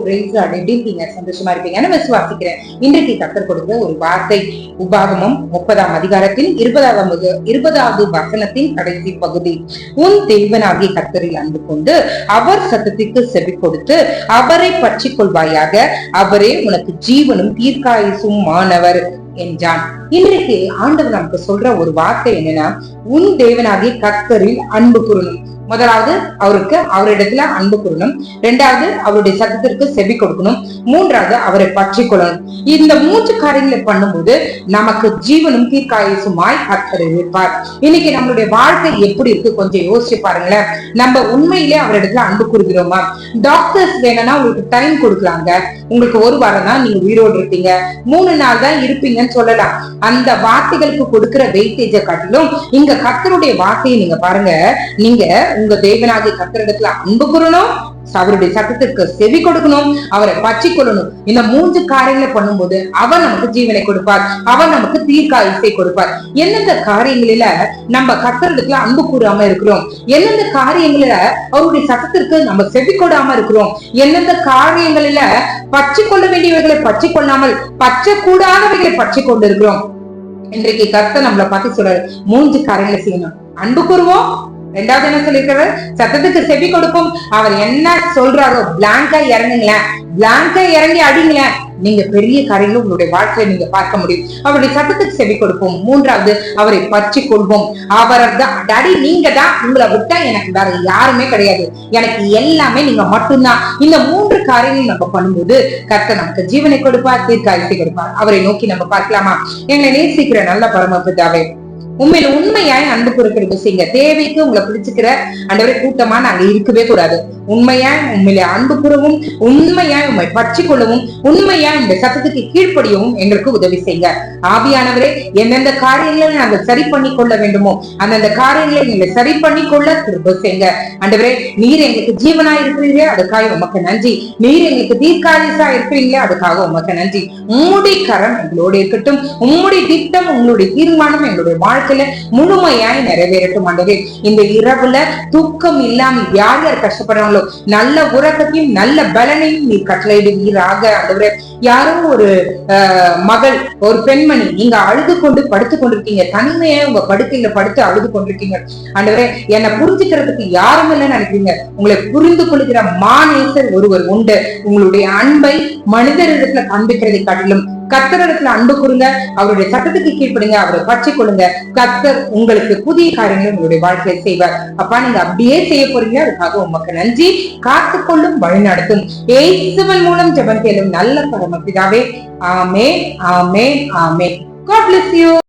Price எப்படி இருக்கீங்க சந்தோஷமா இருப்பீங்கன்னு விசுவாசிக்கிறேன் இன்றைக்கு கத்தர் கொடுத்த ஒரு வார்த்தை உபாகமம் முப்பதாம் அதிகாரத்தின் இருபதாவது இருபதாவது வசனத்தின் கடைசி பகுதி. உன் தெய்வனாகிய கத்தரில் அன்பு கொண்டு அவர் சத்தத்திற்கு செவி கொடுத்து அவரை பற்றி கொள்வாயாக அவரே உனக்கு ஜீவனும் தீர்க்காயுசும் மாணவர் என்றான். இன்றைக்கு ஆண்டவர் நமக்கு சொல்ற ஒரு வார்த்தை என்னன்னா உன் தேவனாகிய கத்தரில் அன்பு கூறணும். முதலாவது அவருக்கு அவரிடத்துல அன்பு கொள்ளணும் ரெண்டாவது அவருடைய சத்தத்திற்கு செவி கொடுக்கணும். மூன்றாவது அவரை பற்றி கொள்ளணும். இந்த மூன்று காரியங்களை பண்ணும்போது நமக்கு ஜீவனும் தீர்க்காயசுமாய் கத்தர் இருப்பார். இன்னைக்கு நம்மளுடைய வாழ்க்கை எப்படி இருக்கு? கொஞ்சம் யோசிச்சு பாருங்களேன். நம்ம உண்மையிலே அவரிடத்துல அன்பு கூறுகிறோமா? டாக்டர்ஸ் வேணும்னா உங்களுக்கு டைம் கொடுக்குறாங்க உங்களுக்கு ஒரு வாரம் தான் நீங்க உயிரோடு இருப்பீங்க. மூணு நாள் தான் இருப்பீங்கன்னு சொல்லலாம். அந்த வார்த்தைகளுக்கு கொடுக்கிற வெயிட்டேஜை காட்டிலும் இங்க கத்தருடைய வார்த்தையை நீங்க பாருங்க. நீங்க உங்க தேவனாகிய கத்தரிடத்துல அன்பு கூறணும் அவருடைய சட்டத்திற்கு செவி கொடுக்கணும் அவரை பற்றி கொள்ளணும். இந்த மூன்று காரியங்களை பண்ணும்போது அவர் நமக்கு ஜீவனை கொடுப்பார். அவர் நமக்கு தீர்க்காயுசை கொடுப்பார். எந்தெந்த காரியங்களில நம்ம கத்தரிடத்துல அன்பு கூறாம இருக்கிறோம்? எந்தெந்த காரியங்களில அவருடைய சட்டத்திற்கு நம்ம செவி கொடாம இருக்கிறோம்? எந்தெந்த காரியங்களில பற்றி கொள்ள வேண்டியவர்களை பற்றி கொள்ளாமல் பச்சை கூடாதவர்களை பற்றி கொண்டு இருக்கிறோம் இன்றைக்கு கர்த்தர் நம்மளை பார்த்து சொல்றாரு மூன்று காரியங்களை செய்யணும். அன்பு கூறுவோம் ரெண்டாவது என்ன சொல்லியிருக்காரு சத்தத்துக்கு செவி கொடுக்கும். அவர் என்ன சொல்றாரோ பிளாங்கா இறங்குங்களேன். பிளாங்கா இறங்கி அடிங்களேன். நீங்க பெரிய காரியங்களும் உங்களுடைய வாழ்க்கையை நீங்க பார்க்க முடியும். அவருடைய சத்தத்துக்கு செவி கொடுப்போம். மூன்றாவது அவரை பற்றி கொள்வோம். அவரை தான் டாடி நீங்க தான் உங்களை விட்டா எனக்கு வேற யாருமே கிடையாது. எனக்கு எல்லாமே நீங்க மட்டும்தான். இந்த மூன்று காரியங்கள் நம்ம பண்ணும்போது கர்த்த நமக்கு ஜீவனை கொடுப்பார் தீர்க்காயத்தை கொடுப்பார். அவரை நோக்கி நம்ம பார்க்கலாமா? எங்களை நேசிக்கிற நல்ல பரமபிதாவே உண்மையில உண்மையாய் அன்பு கொடுக்கிறது செய்யுங்க தேவைக்கு உங்களை பிடிச்சுக்கிற அண்டவரை கூட்டமா நாங்க இருக்கவே கூடாது. உண்மையாய் உண்மையில அன்பு கூறவும் உண்மையாய் உண்மை பற்றி கொள்ளவும் உண்மையாய் இந்த சத்தத்துக்கு கீழ்ப்படியவும் எங்களுக்கு உதவி செய்யுங்க. ஆவியானவரே எந்தெந்த காரியங்களை நாங்கள் சரி பண்ணி கொள்ள வேண்டுமோ அந்தந்த காரியங்களை நீங்க சரி பண்ணி கொள்ள திரும்ப செய்யுங்க. அண்டவரே நீர் எங்களுக்கு ஜீவனா இருக்கிறீங்க அதுக்காக உமக்கு நன்றி. நீர் எங்களுக்கு தீர்க்காயுசா இருக்கிறீங்களே அதுக்காக உமக்கு நன்றி. உம்முடைய கரம் எங்களோடு இருக்கட்டும். உம்முடைய திட்டம் உங்களுடைய தீர்மானம் எங்களுடைய வாழ்க்கை வாழ்க்கையில முழுமையாய் நிறைவேறட்டும் ஆண்டவரே. இந்த இரவுல தூக்கம் இல்லாம யார் யார் கஷ்டப்படுறாங்களோ நல்ல உறக்கத்தையும் நல்ல பலனையும் நீர் கட்டளையிடுவீராக ஆண்டவரே. யாரும் ஒரு மகள் ஒரு பெண்மணி நீங்க அழுது கொண்டு படுத்து கொண்டிருக்கீங்க. தனிமையா உங்க படுக்கையில படுத்து அழுது கொண்டிருக்கீங்க. ஆண்டவரே என்னை புரிஞ்சுக்கிறதுக்கு யாரும் இல்லைன்னு நினைக்கிறீங்க. உங்களை புரிந்து கொள்கிற மாநேசர் ஒருவர் உண்டு. உங்களுடைய அன்பை மனிதரிடத்துல காண்பிக்கிறதை காட்டிலும் கத்தரிடத்துல அன்பு கூறுங்க அவருடைய சட்டத்துக்கு கீழ்ப்படுங்க அவரை பற்றி கொள்ளுங்க. கத்தர் உங்களுக்கு புதிய காரியங்களை உங்களுடைய வாழ்க்கையை செய்வார். அப்பா நீங்க அப்படியே செய்ய போறீங்க. அதுக்காக உமக்கு நன்றி. காத்துக்கொள்ளும் வழிநடத்தும். ஏசுவன் மூலம் ஜெபம் கேளும் நல்ல பரமபிதாவே. ஆமே ஆமே ஆமே God bless you.